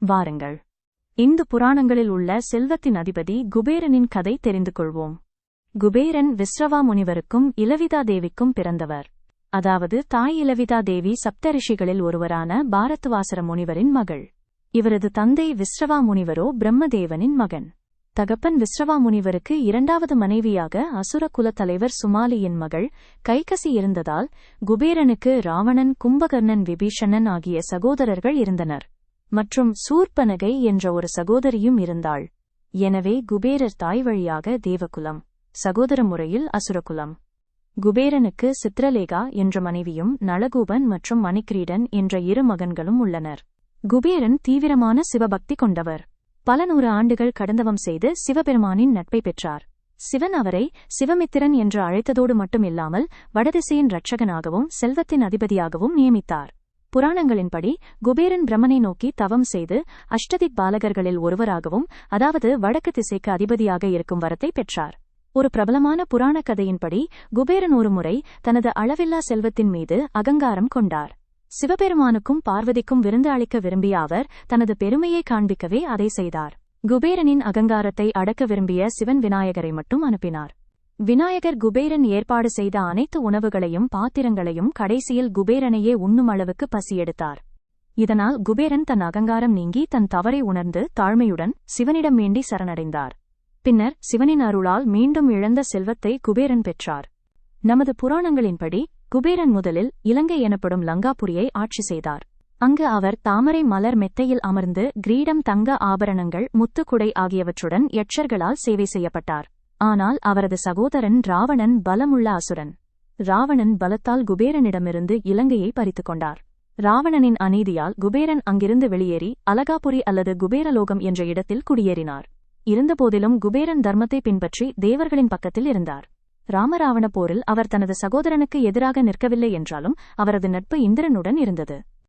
வாருங்கள். இந்து புராணங்களில் உள்ள செல்வத்தின் அதிபதி குபேரனின் கதை தெரிந்து கொள்வோம். குபேரன் விஸ்ரவா முனிவருக்கும் இலவிதா தேவிக்கும் பிறந்தவர். அதாவது தாய் இலவிதா தேவி சப்தரிஷிகளில் ஒருவரான பாரத்வாசர முனிவரின் மகள். இவரது தந்தை விஸ்ரவா முனிவரோ பிரம்மதேவனின் மகன். தகப்பன் விஸ்ரவா முனிவருக்கு இரண்டாவது மனைவியாக அசுர குலத்தலைவர் சுமாலியின் மகள் கைகசி இருந்ததால் குபேரனுக்கு ராவணன் கும்பகர்ணன் விபீஷணன் ஆகிய சகோதரர்கள் இருந்தனர். மற்றும் சூர்பனகை என்ற ஒரு சகோதரியும் இருந்தாள். எனவே குபேரர் தாய் வழியாக தேவகுலம் சகோதர முறையில் அசுரகுலம். குபேரனுக்கு சித்ரலேகா என்ற மனைவியும் நளகூபன் மற்றும் மணிக்கிரீடன் என்ற இரு மகன்களும் உள்ளனர். குபேரன் தீவிரமான சிவபக்தி கொண்டவர். பல நூறு ஆண்டுகள் கடந்தவம் செய்து சிவபெருமானின் நட்பை பெற்றார். சிவன் அவரை சிவமித்திரன் என்று அழைத்ததோடு மட்டுமில்லாமல் வடதிசையின் இரட்சகனாகவும் செல்வத்தின் அதிபதியாகவும் நியமித்தார். புராணங்களின்படி குபேரன் பிரம்மனை நோக்கி தவம் செய்து அஷ்டதிக் பாலகர்களில் ஒருவராகவும் அதாவது வடக்கு திசைக்கு அதிபதியாக இருக்கும் வரத்தை பெற்றார். ஒரு பிரபலமான புராண கதையின்படி குபேரன் ஒருமுறை தனது அளவில்லா செல்வத்தின் மீது அகங்காரம் கொண்டார். சிவபெருமானுக்கும் பார்வதிக்கும் விருந்து அளிக்க விரும்பிய அவர் தனது பெருமையை காண்பிக்கவே அதை செய்தார். குபேரனின் அகங்காரத்தை அடக்க விரும்பிய சிவன் விநாயகரை மட்டும் அனுப்பினார். விநாயகர் குபேரன் ஏற்பாடு செய்த அனைத்து உணவுகளையும் பாத்திரங்களையும் கடைசியில் குபேரனையே உண்ணும் அளவுக்கு பசியெடுத்தார். இதனால் குபேரன் தன் அகங்காரம் நீங்கி தன் தவறை உணர்ந்து தாழ்மையுடன் சிவனிடம் வேண்டி சரணடைந்தார். பின்னர் சிவனின் அருளால் மீண்டும் இழந்த செல்வத்தை குபேரன் பெற்றார். நமது புராணங்களின்படி குபேரன் முதலில் இலங்கை எனப்படும் லங்காபுரியை ஆட்சி செய்தார். அங்கு அவர் தாமரை மலர் மெத்தையில் அமர்ந்து கிரீடம் தங்க ஆபரணங்கள் முத்துக்குடை ஆகியவற்றுடன் யட்சர்களால் சேவை செய்யப்பட்டார். ஆனால் அவரது சகோதரன் ராவணன் பலமுள்ள அசுரன். ராவணன் பலத்தால் குபேரனிடமிருந்து இலங்கையை பறித்துக் கொண்டார். ராவணனின் அநீதியால் குபேரன் அங்கிருந்து வெளியேறி அலகாபுரி அல்லது குபேரலோகம் என்ற இடத்தில் குடியேறினார். இருந்தபோதிலும் குபேரன் தர்மத்தை பின்பற்றி தேவர்களின் பக்கத்தில் இருந்தார். ராமராவண போரில் அவர் தனது சகோதரனுக்கு எதிராக நிற்கவில்லை என்றாலும் அவரது நட்பு இந்திரனுடன் இருந்தது.